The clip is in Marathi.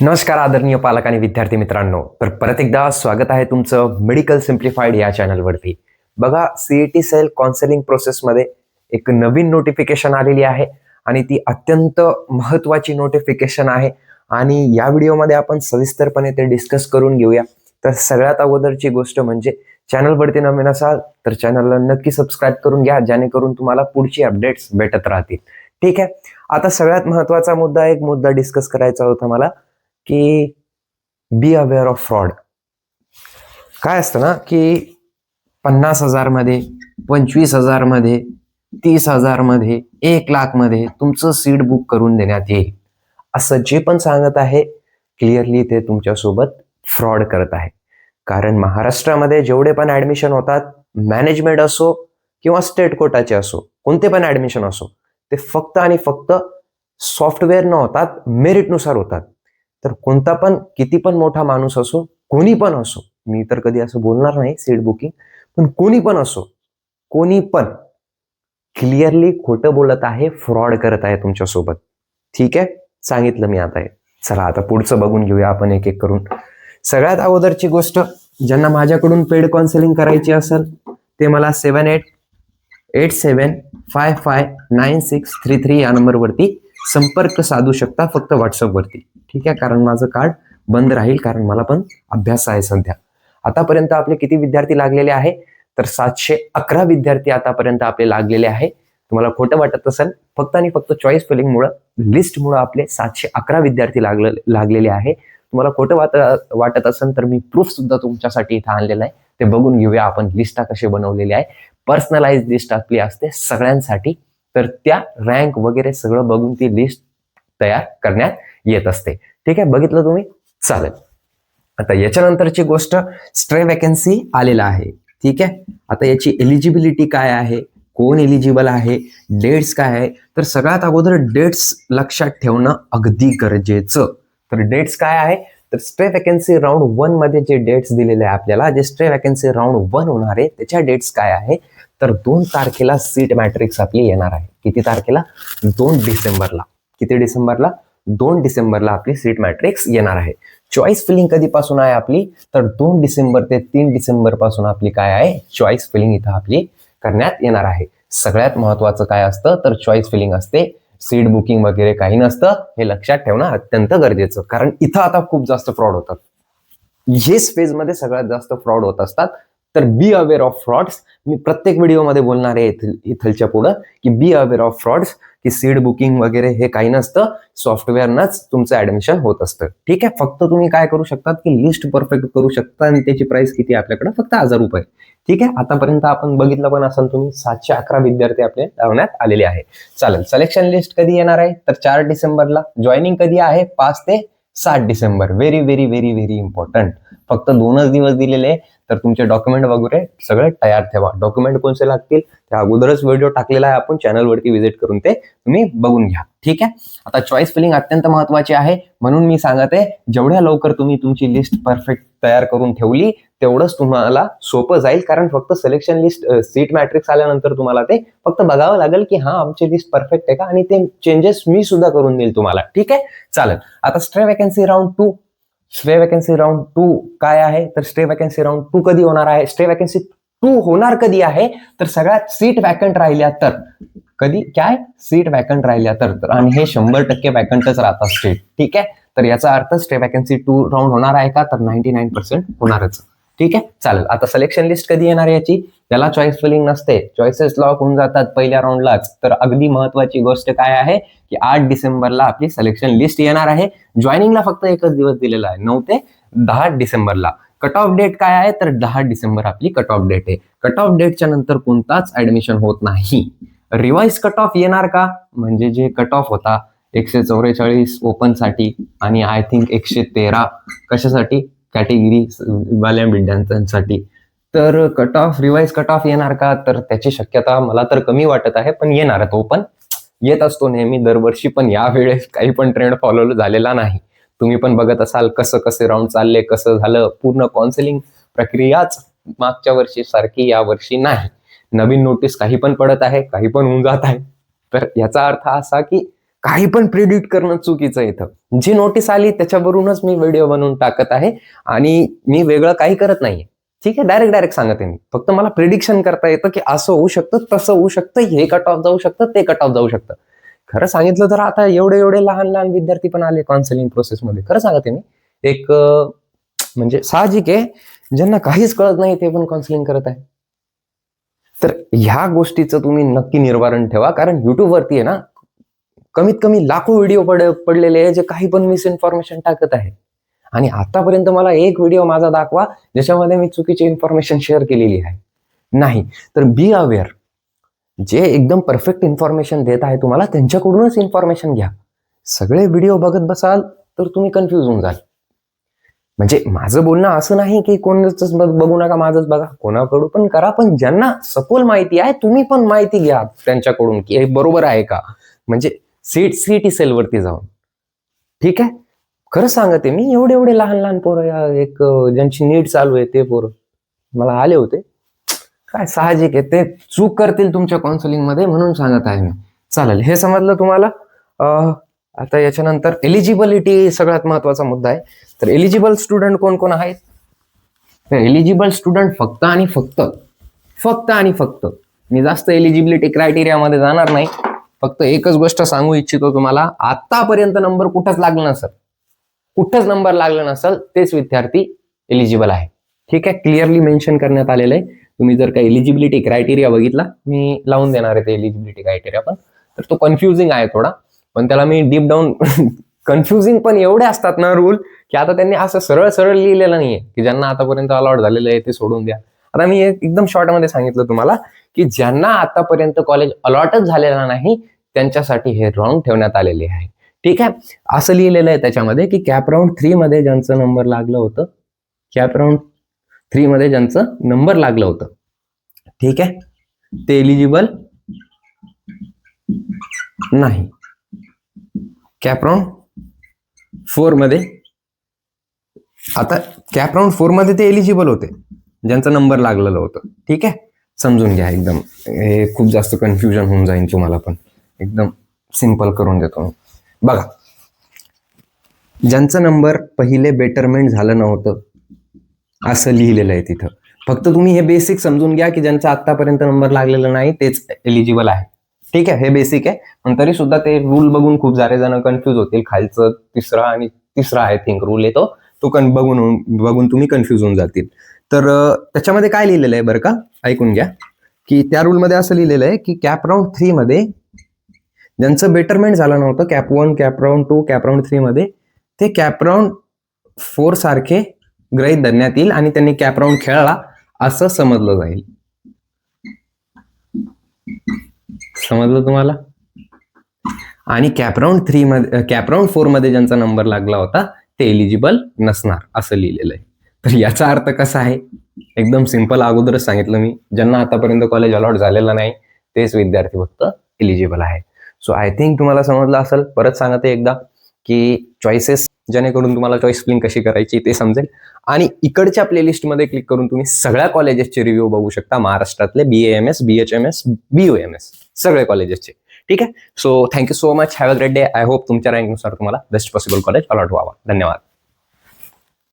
नमस्कार आदरणीय पालक आणि विद्यार्थी मित्रांनो. तर परत एकदा स्वागत आहे तुमचं मेडिकल सिम्प्लिफाईड या चॅनलवरती बघा सीईटी सेल काउन्सिलिंग प्रोसेसमध्ये एक नवीन नोटिफिकेशन आलेली आहे आणि ती अत्यंत महत्त्वाची नोटिफिकेशन आहे. आणि या व्हिडिओमध्ये आपण सविस्तरपणे ते डिस्कस करून घेऊया. तर सगळ्यात अगोदरची गोष्ट म्हणजे चॅनलवरती नवीन असाल तर चॅनलला नक्की सबस्क्राईब करून घ्या जेणेकरून तुम्हाला पुढची अपडेट्स भेटत राहतील. ठीक आहे? आता सगळ्यात महत्त्वाचा मुद्दा एक मुद्दा डिस्कस करायचा होता मला. की बी अवेअर ऑफ फ्रॉड काय असतं ना की पन्नास हजारमध्ये पंचवीस हजारमध्ये तीस हजारमध्ये एक लाखमध्ये तुमचं सीट बुक करून देण्यात येईल. असं जे पण सांगत आहे क्लिअरली ते तुमच्यासोबत फ्रॉड करत आहे. कारण महाराष्ट्रामध्ये जेवढे पण ॲडमिशन होतात मॅनेजमेंट असो किंवा स्टेट कोटाचे असो कोणते पण ॲडमिशन असो ते फक्त आणि फक्त सॉफ्टवेअर न होतात मेरिटनुसार होतात. तर कोणता पण किती पण मोठा माणूस असो कोणी पण असो मी तर कधी असं बोलणार नाही सीट बुकिंग पण कोणी पण असो कोणी पण क्लिअरली खोटं बोलत आहे फ्रॉड करत आहे तुमच्यासोबत. ठीक आहे? सांगितलं मी आता हे. चला आता पुढचं बघून घेऊया आपण एक एक करून. सगळ्यात अगोदरची गोष्ट ज्यांना माझ्याकडून पेड काउन्सिलिंग करायची असेल ते मला seven eight eight seven five five nine six three three या नंबरवरती संपर्क साधू शकता फक्त व्हॉट्सअपवरती ठीक आहे? कारण माझं कार्ड बंद राहील कारण मला पण अभ्यास आहे सध्या. आतापर्यंत आपले किती विद्यार्थी लागलेले आहे? तर सातशे अकरा विद्यार्थी आतापर्यंत आपले लागलेले आहे. तुम्हाला खोटं वाटत असेल फक्त आणि फक्त चॉईस फिलिंगमुळं लिस्टमुळं आपले सातशे अकरा विद्यार्थी लागले लागलेले आहे. तुम्हाला खोटं वाट वाटत असेल तर मी प्रूफ सुद्धा तुमच्यासाठी इथं आणलेलं आहे. ते बघून घेऊया आपण लिस्टा कसे बनवलेले आहे. पर्सनलाइज लिस्ट आपली असते सगळ्यांसाठी. तर त्या रँक वगैरे सगळं बघून ती लिस्ट तयार करण्यात येत असते. ठीक आहे? बघितलं तुम्ही? चालेल. आता याच्यानंतरची गोष्ट स्ट्रे वॅकन्सी आलेला आहे. ठीक आहे? आता याची एलिजिबिलिटी काय आहे? कोण एलिजिबल आहे? डेट्स काय आहे? तर सगळ्यात अगोदर डेट्स लक्षात ठेवणं अगदी गरजेचं. तर डेट्स काय आहे? तर स्ट्रे वॅकन्सी राऊंड वनमध्ये जे डेट्स दिलेले आहे आपल्याला जे स्ट्रे वॅकन्सी राऊंड वन होणार आहे त्याच्या डेट्स काय आहे? तर दोन तारखेला सीट मॅट्रिक्स आपली येणार आहे. किती तारखेला? दोन डिसेंबरला. किती डिसेंबरला? दोन डिसेंबरला आपली सीट मॅट्रिक्स येणार आहे. चॉईस फिलिंग कधीपासून आहे आपली? तर दोन डिसेंबर ते तीन डिसेंबरपासून आपली काय आहे? चॉईस फिलिंग इथं आपली करण्यात येणार आहे. सगळ्यात महत्वाचं काय असतं? तर चॉईस फिलिंग असते. सीट बुकिंग वगैरे काही नसतं. हे लक्षात ठेवणं अत्यंत गरजेचं. कारण इथं आता खूप जास्त फ्रॉड होतात. हेच फेजमध्ये सगळ्यात जास्त फ्रॉड होत असतात. तर बी अवेअर ऑफ फ्रॉड्स मी प्रत्येक व्हिडिओमध्ये बोलणार आहे इथल इथलच्या पुढं की बी अवेअर ऑफ फ्रॉड्स की सीड बुकिंग वगैरे हे काही नसतं सॉफ्टवेअरनंच तुमचं ऍडमिशन होत असतं. ठीक आहे? फक्त तुम्ही काय करू शकतात की लिस्ट परफेक्ट करू शकता आणि त्याची प्राइस किती आहे आपल्याकडे? फक्त हजार रुपये. ठीक आहे? आतापर्यंत आपण बघितलं पण असाल तुम्ही सातशे अकरा विद्यार्थी आपले लावण्यात आलेले आहे. चालेल. सिलेक्शन लिस्ट कधी येणार आहे? तर चार डिसेंबरला. जॉईनिंग कधी आहे? पाच ते सात December. Very very very very important फक्त दोनच दिवस दिलेले तर तुमचे डॉक्युमेंट वगैरे सगळे तयार ठेवा. डॉक्युमेंट कोणते लागतील? त्या अगोदरच व्हिडिओ टाकलेला आहे आपण चॅनलवरती व्हिजिट करून ते तुम्ही बघून घ्या. ठीक आहे? आता चॉईस फिलिंग अत्यंत महत्वाची आहे. म्हणून मी सांगत आहे जेवढ्या लवकर तुम्ही तुमची लिस्ट परफेक्ट तयार करून ठेवली तेवढंच तुम्हाला सोपं जाईल. कारण फक्त सिलेक्शन लिस्ट सीट मॅट्रिक्स आल्यानंतर तुम्हाला ते फक्त बघावं लागेल की हा आमची लिस्ट परफेक्ट आहे का? आणि ते चेंजेस मी सुद्धा करून देईल तुम्हाला. ठीक आहे? चालेल. आता stray vacancy round two stray vacancy round two काय आहे? तर स्टे वॅकन्सी राऊंड टू कधी होणार आहे? स्टे वॅकन्सी टू होणार कधी आहे? तर सगळ्यात सीट वॅकंट राहिल्या तर. कधी? काय? सीट वॅकंट राहिल्या तर. आणि हे शंभर टक्के वॅकंटच राहतात स्टेट ठीक आहे? तर याचा अर्थ स्टे वॅकन्सी टू राऊंड होणार आहे का? तर नाईन्टी नाईन पर्सेंट होणारच. ठीक आहे? चालेल. आता सिलेक्शन लिस्ट कधी येणार याची? त्याला चॉईस फिलिंग नसते. चॉईसेस लॉक होऊन जातात पहिल्या राऊंडलाच तर अगदी महत्वाची गोष्ट काय आहे की आठ डिसेंबरला आपली सिलेक्शन लिस्ट येणार आहे. जॉईनिंगला फक्त एकच दिवस दिलेला आहे. नऊ ते दहा डिसेंबरला. कट ऑफ डेट काय आहे? तर दहा डिसेंबर आपली कट ऑफ डेट आहे. कट ऑफ डेटच्या नंतर कोणताच ऍडमिशन होत नाही. रिवाईज कट ऑफ येणार का? म्हणजे जे कट ऑफ होता एकशे चौवेचाळीस ओपनसाठी आणि आय थिंक एकशे तेरा कशासाठी? कॅटेगरी वाल्या विद्यार्थ्यांसाठी तर cut off revise cut off येणार का? तर त्याची शक्यता मला तर कमी वाटत आहे पण येणार तो पण. येत असतो नेहमी दरवर्षी पण यावेळेस काही पण ट्रेंड फॉलो झालेला नाही. तुम्ही पण बघत असाल कसं कसे राऊंड चालले कसं झालं पूर्ण काउन्सिलिंग प्रक्रियाच मागच्या वर्षी सारखी या वर्षी नाही. नवीन नोटीस काही पण पडत आहे काही पण होऊन जात आहे. तर याचा अर्थ असा की काही पण प्रिडिक्ट करणं चुकीचं इथं. जी नोटीस आली त्याच्यावरूनच मी व्हिडिओ बनवून टाकत आहे आणि मी वेगळं काही करत नाहीये. ठीक आहे? डायरेक्ट डायरेक्ट सांगत मी. फक्त मला प्रिडिक्शन करता येतं की असं होऊ शकतं तसं होऊ शकतं हे कट ऑफ जाऊ शकतं ते कट ऑफ जाऊ शकतं. खरं सांगितलं तर आता एवढे एवढे लहान लहान विद्यार्थी पण आले काउन्सिलिंग प्रोसेसमध्ये खरं सांगते मी. एक म्हणजे साहजिक आहे. ज्यांना काहीच कळत नाही ते पण काउन्सिलिंग करत आहे. तर ह्या गोष्टीचं तुम्ही नक्की निर्वारण ठेवा. कारण युट्यूबवरती आहे ना कमीत कमी लाखो व्हिडिओ पड पडलेले आहे जे काही पण मिस इन्फॉर्मेशन टाकत आहे आणि आतापर्यंत मला एक व्हिडिओ माझा दाखवा ज्याच्यामध्ये मी चुकीची इन्फॉर्मेशन शेअर केलेली आहे. नाही. तर बी अवेअर जे एकदम परफेक्ट इन्फॉर्मेशन देत आहे तुम्हाला त्यांच्याकडूनच इन्फॉर्मेशन घ्या. सगळे व्हिडिओ बघत बसाल तर तुम्ही कन्फ्यूज होऊन जाल. म्हणजे माझं बोलणं असं नाही की कोणाच बघू नका माझंच बघा. कोणाकडून पण करा पण ज्यांना सखोल माहिती आहे तुम्ही पण माहिती घ्या त्यांच्याकडून की हे बरोबर आहे का? म्हणजे सीट सी टी सेलवरती जाऊन. ठीक आहे? खरं सांगते मी एवढे एवढे लहान लहान पोरं या एक ज्यांची नीट चालू आहे ते पोरं. मला आले होते. काय साहजिक आहे ते चूक करतील तुमच्या काउन्सिलिंगमध्ये म्हणून सांगत आहे मी. चालेल हे समजलं तुम्हाला? आता याच्यानंतर एलिजिबिलिटी सगळ्यात महत्त्वाचा मुद्दा आहे. तर एलिजिबल स्टुडंट कोण कोण आहेत? तर एलिजिबल स्टुडंट फक्त आणि फक्त फक्त आणि फक्त. मी जास्त एलिजिबिलिटी क्रायटेरियामध्ये जाणार नाही. फक्त एकच गोष्ट सांगू इच्छितो तुम्हाला आतापर्यंत नंबर कुठंच लागला नसेल कुठंच नंबर लागला नसेल तेच विद्यार्थी एलिजिबल आहे. ठीक आहे? क्लिअरली मेन्शन करण्यात आलेलं आहे. तुम्ही जर का एलिजिबिलिटी क्रायटेरिया बघितला मी लावून देणार आहे ते एलिजिबिलिटी क्रायटेरिया पण. तर तो कन्फ्युजिंग आहे थोडा. पण त्याला मी डीप डाऊन कन्फ्युजिंग पण एवढे असतात ना रूल की आता त्यांनी असं सरळ सरळ लिहिलेलं नाहीये की ज्यांना आतापर्यंत अलॉट झालेलं आहे ते सोडून द्या. आता मी एकदम शॉर्टमध्ये सांगितलं तुम्हाला की ज्यांना आतापर्यंत कॉलेज अलॉटच झालेला नाही त्यांच्यासाठी हे राऊंड ठेवण्यात आलेले आहे. ठीक आहे? असं लिहिलेलं आहे त्याच्यामध्ये की कॅप राऊंड थ्री मध्ये ज्यांचं नंबर लागलं होतं कॅप राऊंड थ्री मध्ये ज्यांचं नंबर लागलं होतं. ठीक आहे? ते एलिजिबल नाही. कॅप राऊंड फोरमध्ये आता कॅप राऊंड फोरमध्ये ते एलिजिबल होते. ज्यांचा नंबर लागलेलं होतं. ठीक आहे? समजून घ्या एकदम. हे खूप जास्त कन्फ्युजन होऊन जाईल तुम्हाला पण. एकदम सिंपल करून देतो मी. बघा. ज्यांचा नंबर पहिले बेटरमेंट झालं नव्हतं असं लिहिलेलं आहे तिथं. फक्त तुम्ही हे बेसिक समजून घ्या की ज्यांचा आतापर्यंत नंबर लागलेला नाही तेच एलिजिबल आहे. ठीक आहे? हे बेसिक आहे. पण तरी सुद्धा ते रूल बघून खूप सारे जण कन्फ्यूज होतील. खालचं तिसरा आणि तिसरा आय थिंक रूल येतो. तो कन बघून बघून तुम्ही कन्फ्यूज होऊन जातील. तर त्याच्यामध्ये काय लिहिलेलं आहे बरं का? ऐकून घ्या. की त्या रूलमध्ये असं लिहिलेलं आहे की कॅप राऊंड थ्री मध्ये ज्यांचं बेटरमेंट झालं नव्हतं CAP one CAP round two CAP round थ्रीमध्ये ते कॅप राऊंड फोर सारखे ग्रहित धरण्यात येईल आणि त्यांनी कॅप राऊंड खेळला असं समजलं जाईल. समजलं तुम्हाला? आणि कॅपराऊंड थ्री मध्ये कॅपराऊंड फोरमध्ये ज्यांचा नंबर लागला होता ते एलिजिबल नसणार असं लिहिलेलं आहे. तर याचा अर्थ कसा आहे? एकदम सिंपल अगोदरच सांगितलं मी. ज्यांना आतापर्यंत कॉलेज अलॉट झालेलं नाही तेच विद्यार्थी फक्त एलिजिबल आहे. सो आय थिंक तुम्हाला समजलं असेल. परत सांगते एकदा की चॉईसेस जेणेकरून तुम्हाला चॉईस फिलिंग कशी करायची ते समजेल. आणि इकडच्या प्लेलिस्टमध्ये क्लिक करून तुम्ही सगळ्या कॉलेजेसचे रिव्ह्यू बघू शकता. महाराष्ट्रातले B M S B H M S B O M S सगळे कॉलेजेसचे ठीक आहे? So thank you so much have a great day I hope तुमच्या रँकनुसार तुम्हाला बेस्ट पॉसिबल कॉलेज अलॉट व्हावा. धन्यवाद.